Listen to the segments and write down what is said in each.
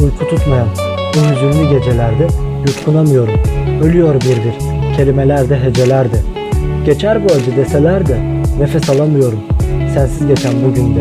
uyku tutmayan bu hüzünlü gecelerde yutkunamıyorum. Ölüyor bir bir, kelimelerde hecelerde. Geçer bu acı deseler de nefes alamıyorum. Sensiz geçen bugünde.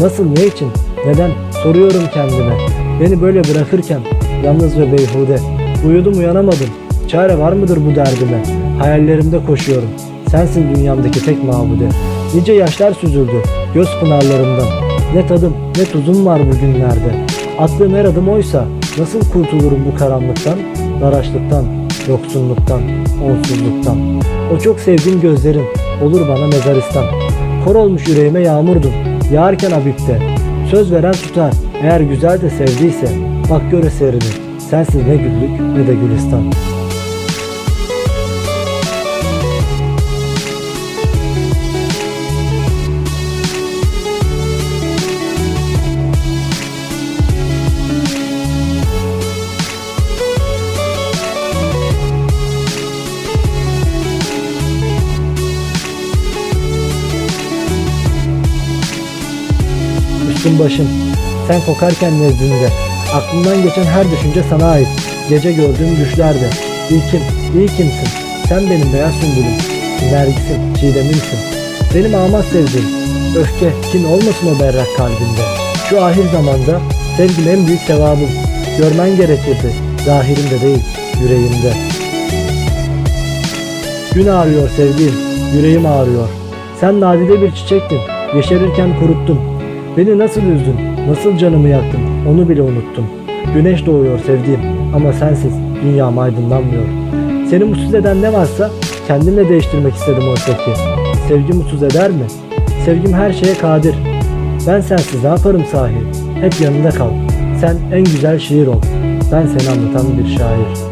Nasıl, ne için, neden soruyorum kendime. Beni böyle bırakırken yalnız ve beyhude. Uyudum uyanamadım. Çare var mıdır bu derdime? Hayallerimde koşuyorum. Sensin dünyamdaki tek mabude. Nice yaşlar süzüldü göz pınarlarımdan. Ne tadım ne tuzum var bugünlerde. Attığım her adım oysa nasıl kurtulurum bu karanlıktan, daraşlıktan, yoksunluktan, onsuzluktan. O çok sevdiğim gözlerin olur bana mezaristan. Kor olmuş yüreğime yağmurdun, yağarken Habib'de. Söz veren tutar, eğer güzel de sevdiyse, bak gör eserini. Sensiz ne güllük ne de gülistan. Üstün başım, sen kokarken nezdinde. Aklımdan geçen her düşünce sana ait. Gece gördüğüm düşlerde. İlkim, iyi kimsin? Sen benim beyaz sümbülüm. Nergisim, çiğdemimsin. Benim amaz sevdiğim. Öfke, kin olmasın o berrak kalbinde. Şu ahir zamanda sevgim en büyük sevabım. Görmen gerekirdi. Zahirimde değil, yüreğimde. Gün ağrıyor sevdiğim, yüreğim ağrıyor. Sen nadide bir çiçektin, yeşerirken kuruttun. Beni nasıl üzdün, nasıl canımı yaktın, onu bile unuttum. Güneş doğuyor sevdiğim ama sensiz dünyam aydınlanmıyor. Seni mutsuz eden ne varsa kendimle değiştirmek istedim oysa ki. Sevgi mutsuz eder mi? Sevgim her şeye kadir. Ben sensiz ne yaparım sahi? Hep yanında kal. Sen en güzel şiir ol. Ben seni anlatan bir şair.